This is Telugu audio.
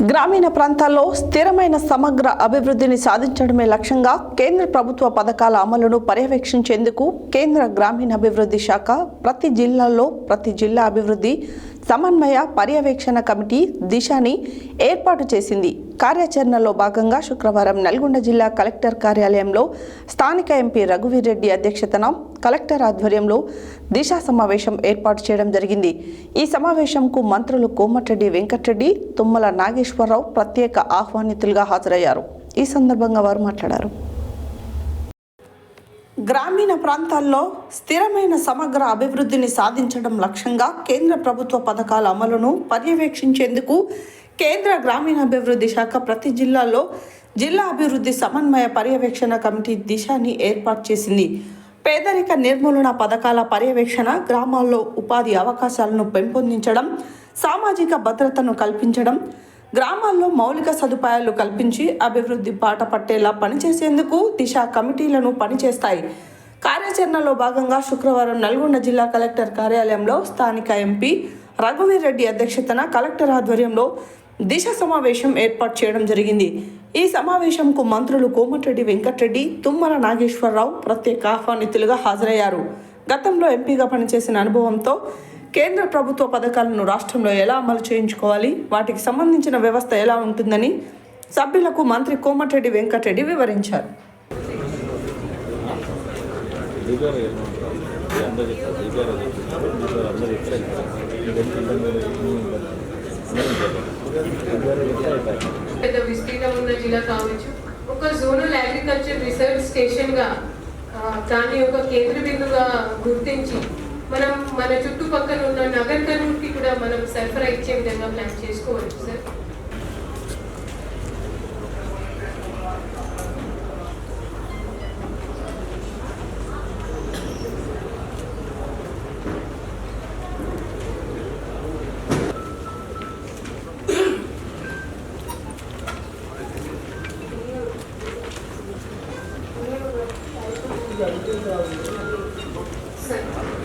గ్రామీణ ప్రాంతాల్లో స్థిరమైన సమగ్ర అభివృద్ధిని సాధించడమే లక్ష్యంగా కేంద్ర ప్రభుత్వ పథకాల అమలును పర్యవేక్షించేందుకు కేంద్ర గ్రామీణాభివృద్ధి శాఖ ప్రతి జిల్లాలో ప్రతి జిల్లా అభివృద్ధి సమన్వయ పర్యవేక్షణ కమిటీ దిశాని ఏర్పాటు చేసింది. కార్యాచరణలో భాగంగా శుక్రవారం నల్గొండ జిల్లా కలెక్టర్ కార్యాలయంలో స్థానిక ఎంపీ రఘువీరెడ్డి అధ్యక్షతన కలెక్టర్ ఆధ్వర్యంలో దిశా సమావేశం ఏర్పాటు చేయడం జరిగింది. ఈ సమావేశంకు మంత్రులు కోమటిరెడ్డి వెంకటరెడ్డి తుమ్మల నాగేశ్వరరావు ప్రత్యేక ఆహ్వానితులుగా హాజరయ్యారు. ఈ సందర్భంగా వారు మాట్లాడారు. గ్రామీణ ప్రాంతాల్లో స్థిరమైన సమగ్ర అభివృద్ధిని సాధించడం లక్ష్యంగా కేంద్ర ప్రభుత్వ పథకాల అమలును పర్యవేక్షించేందుకు కేంద్ర గ్రామీణాభివృద్ధి శాఖ ప్రతి జిల్లాలో జిల్లా అభివృద్ధి సమన్వయ పర్యవేక్షణ కమిటీ దిశాని ఏర్పాటు చేసింది. పేదరిక నిర్మూలన పథకాల పర్యవేక్షణ గ్రామాల్లో ఉపాధి అవకాశాలను పెంపొందించడం సామాజిక భద్రతను కల్పించడం గ్రామాల్లో మౌలిక సదుపాయాలు కల్పించి అభివృద్ధి బాట పట్టేలా పనిచేసేందుకు దిశ కమిటీలను పనిచేస్తాయి. కార్యాచరణలో భాగంగా శుక్రవారం నల్గొండ జిల్లా కలెక్టర్ కార్యాలయంలో స్థానిక ఎంపీ రఘువీర్ రెడ్డి అధ్యక్షతన కలెక్టర్ ఆధ్వర్యంలో దిశ సమావేశం ఏర్పాటు చేయడం జరిగింది. ఈ సమావేశంకు మంత్రులు కోమటిరెడ్డి వెంకటరెడ్డి తుమ్మల నాగేశ్వరరావు ప్రత్యేక ఆహ్వానితులుగా హాజరయ్యారు. గతంలో ఎంపీగా పనిచేసిన అనుభవంతో కేంద్ర ప్రభుత్వ పథకాలను రాష్ట్రంలో ఎలా అమలు చేయించుకోవాలి? వాటికి సంబంధించిన వ్యవస్థ ఎలా ఉంటుందని సభ్యులకు మంత్రి కోమటిరెడ్డి వెంకటరెడ్డి వివరించారు. పెద్ద విస్తీర్ణం ఉన్న జిల్లా కావచ్చు. ఒక జోనల్ అగ్రికల్చర్ రీసెర్చ్ స్టేషన్గా దాన్ని ఒక కేంద్ర బిందుగా గుర్తించి మనం మన చుట్టుపక్కల ఉన్న నగర్ కర్నూలుకి కూడా మనం సరఫరా ఇచ్చే విధంగా ప్లాన్ చేసుకోవచ్చు సార్